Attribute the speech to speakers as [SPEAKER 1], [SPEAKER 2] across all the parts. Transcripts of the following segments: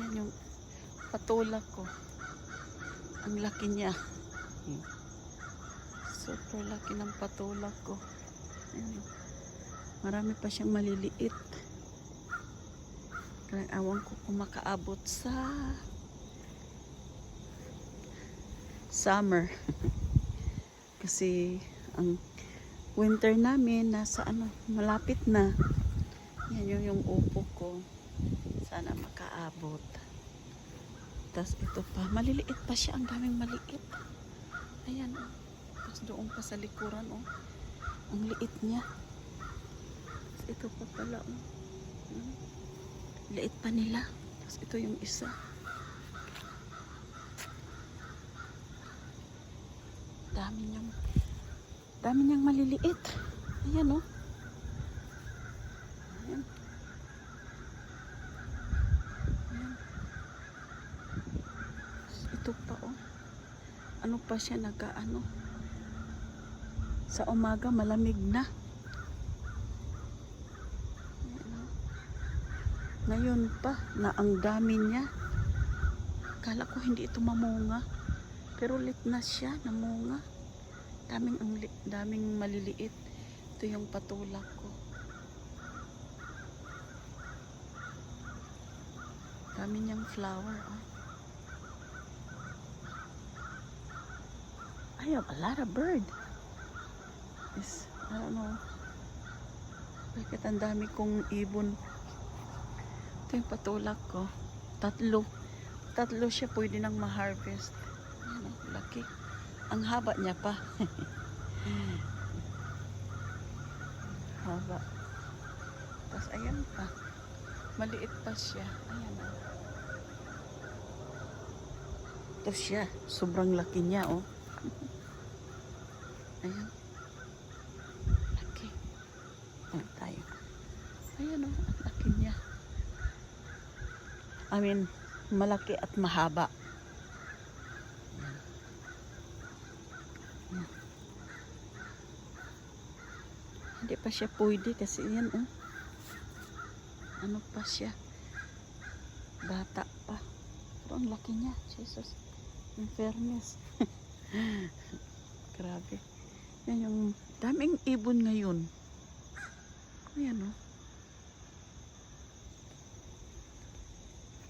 [SPEAKER 1] Yan yung patulak ko. Ang laki niya. Hmm. Super laki ng patulak ko. Ayan. Marami pa siyang maliliit. Kaya awan ko kung makaabot sa summer. Kasi ang winter namin nasa ano, malapit na. Yan yung, yung upo ko. Sana makaabot. Tapos ito pa, maliliit pa siya. Ang daming maliit. Ayan, oh. Tapos doon pa sa likuran, oh. Ang liit niya. Tapos ito pa pala, oh. Hmm. Liit pa nila. Tapos ito yung isa. Dami niyang, dami niyang maliliit. Ayan, oh. Ayan. Ayan. Ito pa, oh. Ano pa siya, nagka, ano. Sa umaga, malamig na. Ngayon pa, na ang dami niya. Kala ko hindi ito mamunga. Pero lit na siya, namunga. Daming, ang daming maliliit. Ito yung patulak ko. Dami niyang flower. Oh. I have a lot of bird. Is, I don't know. Bakit ang dami kong ibon. Ito yung patulak ko. Tatlo. Tatlo siya pwede nang ma-harvest. Ang laki. Ang haba niya pa. haba. Tapos ayan pa. Maliit pa siya. Ayan o. Ito siya. Sobrang laki niya oh. Ayan. Laki. Ayan tayo. Ayan oh. Ang laki niya. I mean, malaki at mahaba. Ayan. Hindi pa siya pwede kasi yan oh. Ano pa siya? Bata pa. Pero ang laki niya. Jesus. In fairness. Grabe. Yan yung daming ibon ngayon. Ayan oh.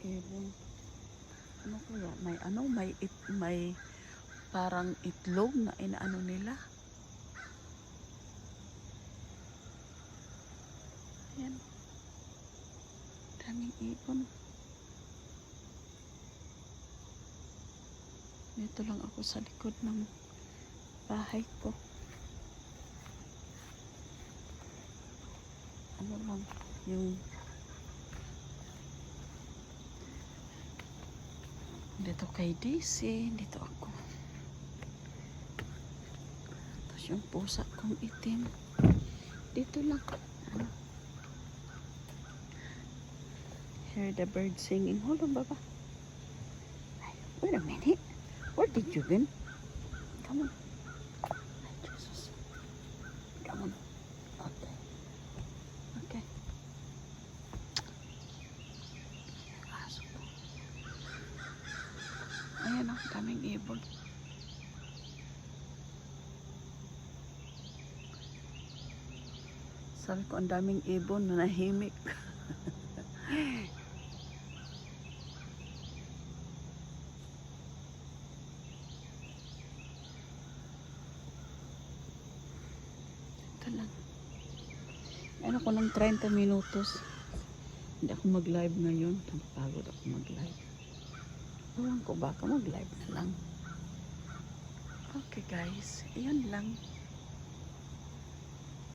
[SPEAKER 1] Ibon. Ano kaya? May ano? May it, may parang itlog na inaano nila. Ayan. Daming ibon. Dito lang ako sa likod ng bahay ko. Ano lang, yung dito kay DC, dito ako. Tapos yung pusa kong itim. Dito lang. Ano? Hear the bird singing. Hold on, Baba. Wait a minute. Where did you go? Come on. Ay, Jesus. Come on. Okay. Okay. Aso ko. Ayan o, daming ibon. Sabi ko, ang daming ibon na nahimik. Ito lang. Ano ko ng 30 minutos. Hindi ako mag-live ngayon. Napagod ako mag-live. Ewan ko baka mag-live na lang. Okay guys, iyon lang.